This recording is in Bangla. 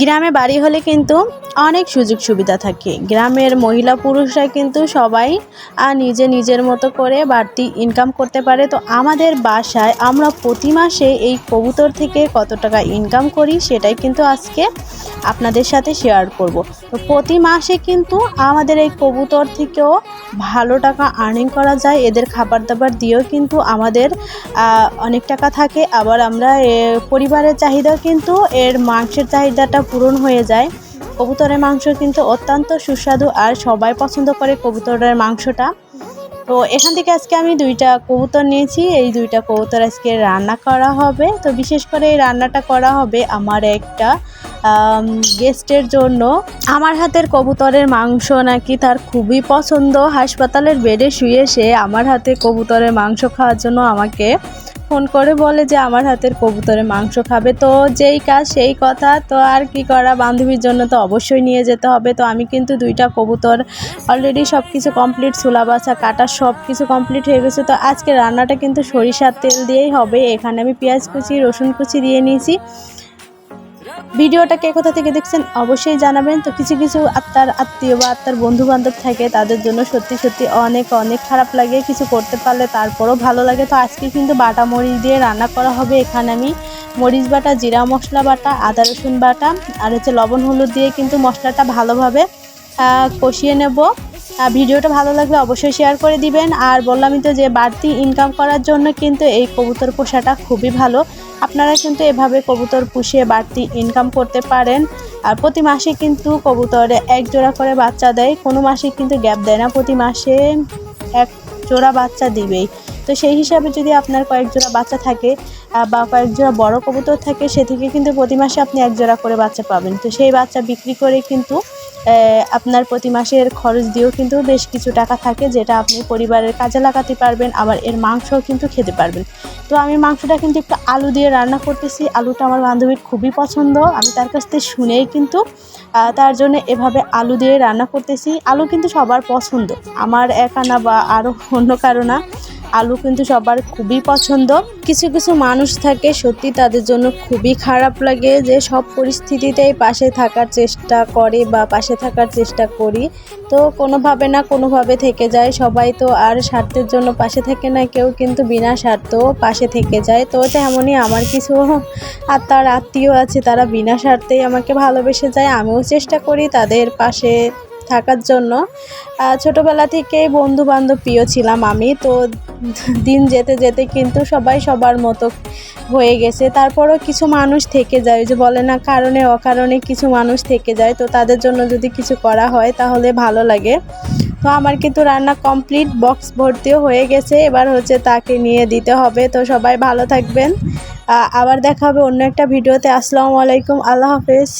গ্রামে বাড়ি হলে কিন্তু অনেক সুযোগ সুবিধা থাকে। গ্রামের মহিলা পুরুষরা কিন্তু সবাই নিজে নিজের মতো করে বাড়তি ইনকাম করতে পারে। তো আমাদের বাসায় আমরা প্রতি মাসে এই কবুতর থেকে কত টাকা ইনকাম করি সেটাই কিন্তু আজকে আপনাদের সাথে শেয়ার করব। তো প্রতি মাসে কিন্তু আমাদের এই কবুতর থেকেও ভালো টাকা আর্নিং করা যায়। এদের খাবার দাবার দিয়েও কিন্তু আমাদের অনেক টাকা থাকে। আবার আমরা পরিবারের চাহিদাও কিন্তু এর মাংসের চাহিদাটা পূরণ হয়ে যায়। কবুতরের মাংস কিন্তু অত্যন্ত সুস্বাদু আর সবাই পছন্দ করে কবুতরের মাংসটা। তো এখান থেকে আজকে আমি দুইটা কবুতর নিয়েছি। এই দুইটা কবুতর আজকে রান্না করা হবে। তো বিশেষ করে এই রান্নাটা করা হবে আমার একটা গেস্টের জন্য। আমার হাতের কবুতরের মাংস নাকি তার খুবই পছন্দ। হাসপাতালের বেডে শুয়ে সে আমার হাতে কবুতরের মাংস খাওয়ার জন্য আমাকে ফোন করে বলে যে, আমার হাতের কবুতরে মাংস খাবে। তো যেই কাজ, সেই কথা। তো আর কি করা? বান্ধবীর জন্য তো অবশ্যই নিয়ে যেতে হবে। তো আমি কিন্তু দুইটা কবুতর অলরেডি সব কিছু কমপ্লিট ছোলা বাছা, কাটা সব কিছু কমপ্লিট হয়ে গেছে। তো আজকে রান্নাটা কিন্তু সরিষার তেল দিয়েই হবে। এখানে আমি পেঁয়াজ কুচি, রসুন কুচি দিয়ে নিয়েছি। ভিডিওটা কে কোথা থেকে দেখছেন অবশ্যই জানাবেন। তো কিছু কিছু আত্মার আত্মীয় বা আত্মার বন্ধু বান্ধব থাকে, তাদের জন্য সত্যি সত্যি অনেক অনেক খারাপ লাগে, কিছু করতে পারলে তারপরও ভালো লাগে। তো আজকে কিন্তু বাটা মরিচ দিয়ে রান্না করা হবে। এখানে আমি মরিচ বাটা, জিরা মশলা বাটা, আদা রসুন বাটা আর হচ্ছে লবণ হলুদ দিয়ে কিন্তু মশলাটা ভালোভাবে কষিয়ে নেব। ভিডিওটা ভালো লাগলে অবশ্যই শেয়ার করে দিবেন। আর বললামই তো যে, বাড়তি ইনকাম করার জন্য কিন্তু এই কবুতর পোষাটা খুবই ভালো। আপনারা কিন্তু এভাবে কবুতর পুষিয়ে বাড়তি ইনকাম করতে পারেন। আর প্রতি মাসে কিন্তু কবুতরে এক জোড়া করে বাচ্চা দেয়। কোনো মাসে কিন্তু গ্যাপ দেয় না, প্রতি মাসে এক জোড়া বাচ্চা দিবেই। তো সেই হিসাবে যদি আপনার কয়েক জোড়া বাচ্চা থাকে বা কয়েক জোড়া বড় কবুতর থাকে, সে থেকে কিন্তু প্রতি মাসে আপনি এক জোড়া করে বাচ্চা পাবেন। তো সেই বাচ্চা বিক্রি করে কিন্তু আপনার প্রতি মাসের খরচ দিয়েও কিন্তু বেশ কিছু টাকা থাকে যেটা আপনি পরিবারের কাজে লাগাতে পারবেন, আবার এর মাংসও কিন্তু খেতে পারবেন। তো আমি মাংসটা কিন্তু একটু আলু দিয়ে রান্না করতেছি। আলুটা আমার বান্ধবীর খুবই পছন্দ। আমি তার কাছ থেকে শুনেই কিন্তু তার জন্য এভাবে আলু দিয়ে রান্না করতেছি। আলু কিন্তু সবার পছন্দ। আমার একা না বা আরও অন্য কারও না। আলু কিন্তু সবার খুবই পছন্দ। কিছু কিছু মানুষ থাকে সত্যি তাদের জন্য খুবই খারাপ লাগে যে সব পরিস্থিতিতেই পাশে থাকার চেষ্টা করে বা পাশে থাকার চেষ্টা করি। তো কোনোভাবে না কোনোভাবে থেকে যায়। সবাই তো আর স্বার্থের জন্য পাশে থাকে না, কেউ কিন্তু বিনা স্বার্থ পাশে থেকে যায়। তো তেমনই আমার কিছু আর তার আত্মীয় আছে, তারা বিনা স্বার্থেই আমাকে ভালোবেসে যায়। আমিও চেষ্টা করি তাদের পাশে থাকার জন্য। ছোটবেলা থেকেই বন্ধু বান্ধব প্রিয় ছিলাম আমি। তো দিন যেতে যেতে কিন্তু সবাই সবার মতো হয়ে গেছে। তারপরও কিছু মানুষ থেকে যায় যে বলে না কারণে অকারণে কিছু মানুষ থেকে যায়। তো তাদের জন্য যদি কিছু করা হয় তাহলে ভালো লাগে। তো আমার কিন্তু রান্না কমপ্লিট, বক্স ভর্তিও হয়ে গেছে। এবার হচ্ছে তাকে নিয়ে দিতে হবে। তো সবাই ভালো থাকবেন। আবার দেখা হবে অন্য একটা ভিডিওতে। আসসালামু আলাইকুম। আল্লাহ হাফেজ।